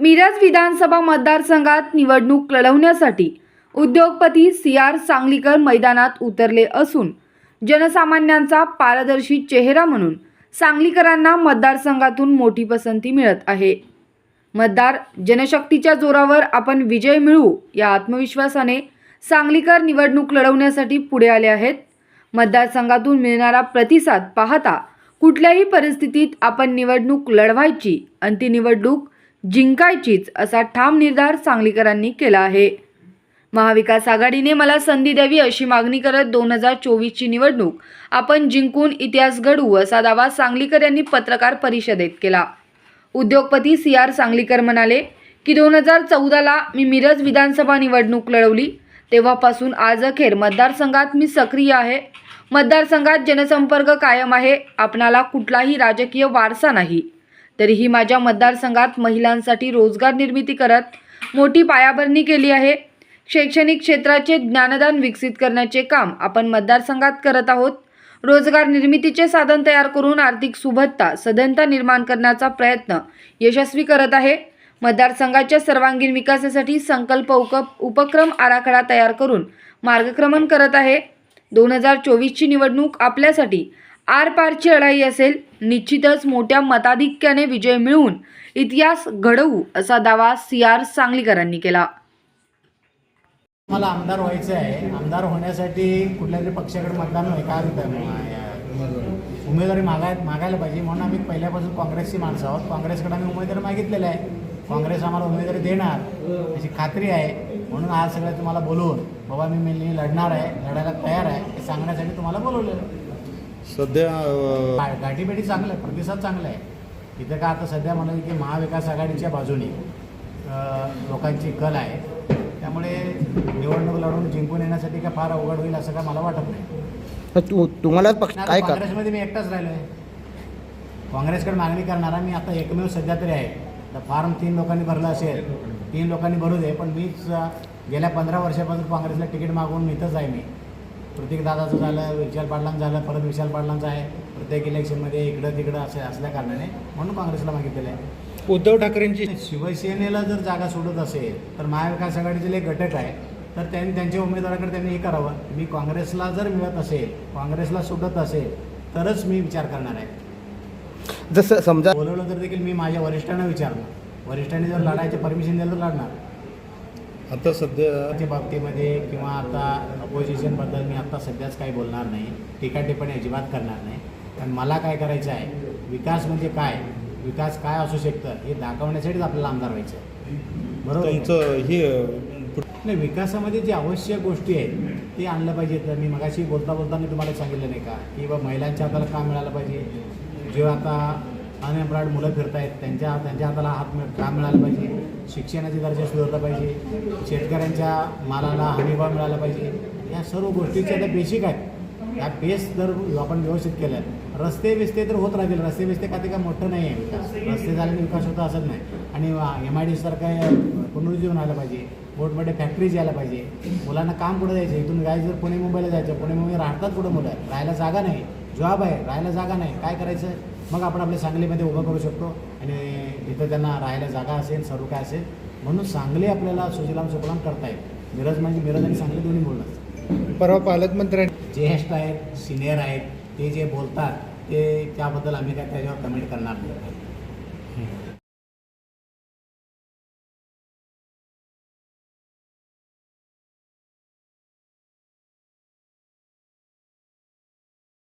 मिरज विधानसभा मतदारसंघात निवडणूक लढवण्यासाठी उद्योगपती सी आर सांगलीकर मैदानात उतरले असून जनसामान्यांचा पारदर्शी चेहरा म्हणून सांगलीकरांना मतदारसंघातून मोठी पसंती मिळत आहे. मतदार जनशक्तीच्या जोरावर आपण विजय मिळवू या आत्मविश्वासाने सांगलीकर निवडणूक लढवण्यासाठी पुढे आले आहेत. मतदारसंघातून मिळणारा प्रतिसाद पाहता कुठल्याही परिस्थितीत आपण निवडणूक लढवायची आणि ती निवडणूक जिंकायचीच असा ठाम निर्धार सांगलीकरांनी केला आहे. महाविकास आघाडीने मला संधी द्यावी अशी मागणी करत दोन हजार चोवीसची निवडणूक आपण जिंकून इतिहास घडवू असा दावा सांगलीकर यांनी पत्रकार परिषदेत केला. उद्योगपती सी आर सांगलीकर म्हणाले की दोन हजार चौदाला मी मिरज विधानसभा निवडणूक लढवली. तेव्हापासून आज अखेर मतदारसंघात मी सक्रिय आहे. मतदारसंघात जनसंपर्क कायम आहे. आपणाला कुठलाही राजकीय वारसा नाही. तरीही माझ्या मतदारसंघात महिलांसाठी रोजगार निर्मिती करत मोठी पायाभरणी केली आहे. शैक्षणिक क्षेत्राचे ज्ञानदान विकसित करण्याचे काम आपण मतदारसंघात करत आहोत. रोजगार निर्मितीचे साधन तयार करून आर्थिक सुबत्ता सधनता निर्माण करण्याचा प्रयत्न यशस्वी करत आहे. मतदारसंघाच्या सर्वांगीण विकासासाठी संकल्प उक उपक्रम आराखडा तयार करून मार्गक्रमण करत आहे. दोन हजार चोवीसची निवडणूक आपल्यासाठी आरपारची लढाई असेल निश्चितच मोठ्या मताधिक्याने विजय मिळवून इतिहास घडवू असा दावा सी आर सांगलीकरांनी केला. मला आमदार व्हायचं आहे. आमदार होण्यासाठी कुठल्या तरी पक्षाकडे मतदान आहे होतं उमेदवारी. मागाय मागायला पाहिजे म्हणून आम्ही पहिल्यापासून काँग्रेसची माणसं आहोत. काँग्रेसकडे आम्ही उमेदवारी मागितलेलं आहे. काँग्रेस आम्हाला उमेदवारी देणार. याची खात्री आहे. म्हणून आज सगळं तुम्हाला बोलवून बाबा मी मी लढणार आहे. लढायला तयार आहे. हे सांगण्यासाठी तुम्हाला बोलवलेलं आहे. सध्या अं, गा- गाठीभेटी चांगलं आहे प्रतिसाद चांगला आहे. इथं का आता सध्या म्हणाल की महाविकास आघाडीच्या बाजूने लोकांची कल आहे. त्यामुळे निवडणूक लढवून जिंकून येण्यासाठी काय फार अवघड होईल असं काय मला वाटत नाही. तर तू तुम्हाला पक्ष आता काय कर काँग्रेसमध्ये मी एकटाच राहिलो आहे काँग्रेसकडे मागणी करणारा मी आता एकमेव सध्या तरी आहे. तर फॉर्म तीन लोकांनी भरलं असेल तीन लोकांनी भरू दे पण मीच अं, गेल्या पंधरा वर्षापासून काँग्रेसला तिकीट मागवून इथंच आहे मी. प्रत्येक दादाचं झालं विशाल पाटलांचं झालं परत विशाल पाटलांचं आहे. प्रत्येक इलेक्शनमध्ये इकडं तिकडं असे असल्या कारणाने म्हणून काँग्रेसला मागितलेलं आहे. उद्धव ठाकरेंची शिवसेनेला जर जागा सोडत असेल तर महाविकास आघाडीचे जे घटक आहे. तर त्यांनी त्यांच्या उमेदवाराकडे त्यांनी हे करावं. मी काँग्रेसला जर मिळत असेल काँग्रेसला सोडत असेल तरच मी विचार करणार आहे. जसं समजा बोलवलं तर देखील मी माझ्या वरिष्ठांना विचारणार. वरिष्ठांनी जर लढायचे परमिशन दिलं तर लढणार. आता सध्या बाबतीमध्ये किंवा आता अपोजिशनबद्दल मी आता सध्याच काही बोलणार नाही. टीका टिप्पणी अजिबात करणार नाही. कारण मला काय करायचं आहे विकास म्हणजे काय? विकास काय असू शकतं हे दाखवण्यासाठीच आपल्याला आमदार व्हायचं आहे. बरोबर? तुमचं हे नाही विकासामध्ये जे आवश्यक गोष्टी आहेत ते आणलं पाहिजे. तर मी मगाशी बोलता बोलता मी तुम्हाला सांगितलं नाही का? की बा महिलांच्या हाताला काम मिळालं पाहिजे? जे आता अनएम्प्लॉयड मुलं फिरत आहेत त्यांच्या त्यांच्या हाताला हात मिळ काम मिळालं पाहिजे. शिक्षणाची दर्जा सुधारला पाहिजे. शेतकऱ्यांच्या मालाला हमीभाव मिळाला पाहिजे. या सर्व गोष्टीच्या त्या बेसिक आहेत. या बेस जर आपण व्यवस्थित केलं रस्ते बिस्ते तर होत राहतील. रस्ते बिस्ते का ते काय मोठं नाही आहे. विकास रस्ते झाल्याने विकास होता असत नाही. आणि एम आय डी सारखं पुनरुज्जीवन आलं पाहिजे. मोठमोठे फॅक्टरीज यायला पाहिजे. मुलांना काम कुठं द्यायचं? इथून गाय जर पुणे मुंबईला जायचं पुणे मुंबई राहतात कुठं मुलं? राहायला जागा नाही. जॉब आहे राहायला जागा नाही. काय करायचं? मग आपण आपल्या सांगलीमध्ये उभं करू शकतो आणि इथं त्यांना राहायला जागा असेल सर्व काय असेल म्हणून सांगली आपल्याला सुजलाम सुफलाम करता येईल. मिरज म्हणजे मिरज आणि सांगली दोन्ही बोलणं परवा पालकमंत्र्यांनी ज्येष्ठ आहेत सिनियर आहेत ते जे बोलतात ते त्याबद्दल आम्ही काय त्याच्यावर कमेंट करणार नाही.